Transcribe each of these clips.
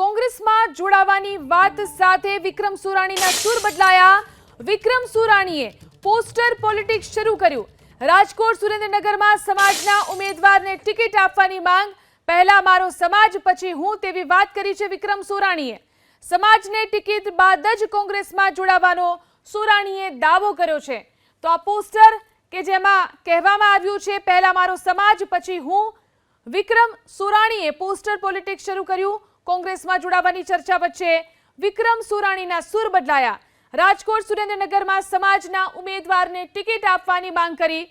કોંગ્રેસમાં જોડાવાની વાત સાથે વિક્રમ સુરાણીના સૂર બદલાયા. વિક્રમ સુરાણીએ પોસ્ટર પોલિટિક્સ શરૂ કર્યું. રાજકોટ સુરેન્દ્રનગરમાં સમાજના ઉમેદવારને ટિકિટ આપવાની માંગ. પહેલા મારો સમાજ, પછી હું તેવી વાત કરી છે વિક્રમ સુરાણીએ. સમાજને ટિકિટ બાદ જ કોંગ્રેસમાં જોડાવાનો સુરાણીએ દાવો કર્યો છે. તો આ પોસ્ટર કે જેમાં કહેવામાં આવ્યું છે, પહેલા મારો સમાજ, પછી હું. વિક્રમ સુરાણીએ પોસ્ટર પોલિટિક્સ શરૂ કર્યું. કોંગ્રેસમાં જોડાવાની ચર્ચા વચ્ચે વિક્રમ સુરાણીના સુર બદલાયા. રાજકોટ સુરેન્દ્રનગરમાં સમાજના ઉમેદવારને ટિકિટ આપવાની માંગ કરી.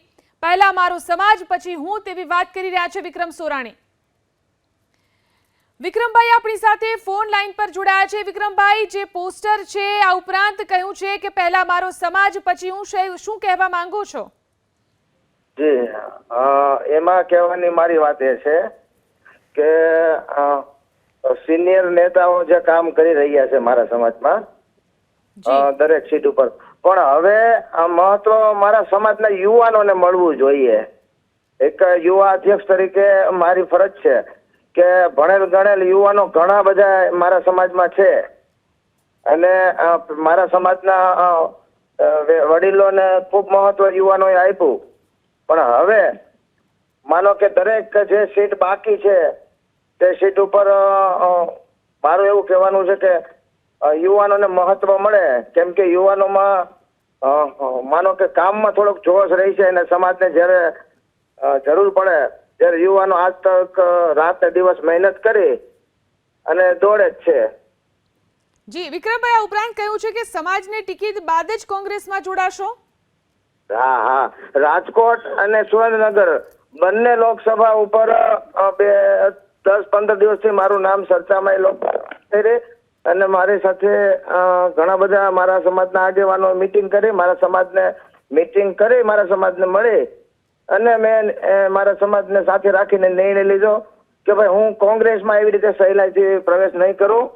પહેલા મારો સમાજ, પછી હું તેવી વાત કરી રહ્યા છે વિક્રમ સુરાણી. વિક્રમભાઈ આપણી સાથે ફોન લાઈન પર જોડાયા છે. વિક્રમભાઈ, જે પોસ્ટર છે, આ ઉપરાંત કહ્યું છે કે પહેલા મારો સમાજ, પછી હું શું કહેવા માંગુ છો? જી એમાં કહેવાની મારી વાત એ છે કે સિનિયર નેતાઓ જે કામ કરી રહ્યા છે મારા સમાજમાં દરેક સીટ ઉપર. પણ હવે આ મહત્વ મારા સમાજના યુવાનોને મળવું જોઈએ. એક યુવા અધ્યક્ષ તરીકે મારી ફરજ છે કે ભણેલ ગણેલ યુવાનો ઘણા બધા મારા સમાજમાં છે. અને મારા સમાજના વડીલોને ખૂબ મહત્વ યુવાનોએ આપ્યું. પણ હવે માનો કે દરેક જે સીટ બાકી છે તે સીટ ઉપર મારું એવું કહેવાનું છે કે યુવાનોને મહત્વ મળે. કેમ કે યુવાનોમાં માનો કે કામમાં થોડોક જોશ રહી છે અને સમાજને જ્યારે જરૂર પડે ત્યારે યુવાનો આજ તક રાત દિવસ મહેનત કરી અને દોડે જ છે. જી વિક્રમભાઈ આ ઉપરાંત કહ્યું છે કે સમાજને ટિકિટ બાદ જ કોંગ્રેસમાં જોડાશો? હા હા. રાજકોટ અને સુરેન્દ્રનગર બંને લોકસભા ઉપર બે દસ, પંદર દિવસથી મારું નામ ચર્ચામાં એ લોકો અને મારી સાથે ઘણા બધા મારા સમાજના આગેવાનો મિટિંગ કરી, મારા સમાજને મિટિંગ કરી, મારા સમાજને મળે અને મેં મારા સમાજને સાથે રાખીને નિર્ણય લીધો કે ભાઈ હું કોંગ્રેસમાં એવી રીતે સહેલાઈથી પ્રવેશ નહીં કરું.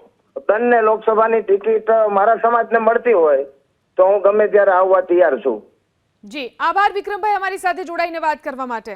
બંને લોકસભાની ટિકિટ મારા સમાજને મળતી હોય તો હું ગમે ત્યારે આવવા તૈયાર છું. જી, આભાર વિક્રમભાઈ અમારી સાથે જોડાઈને વાત કરવા માટે.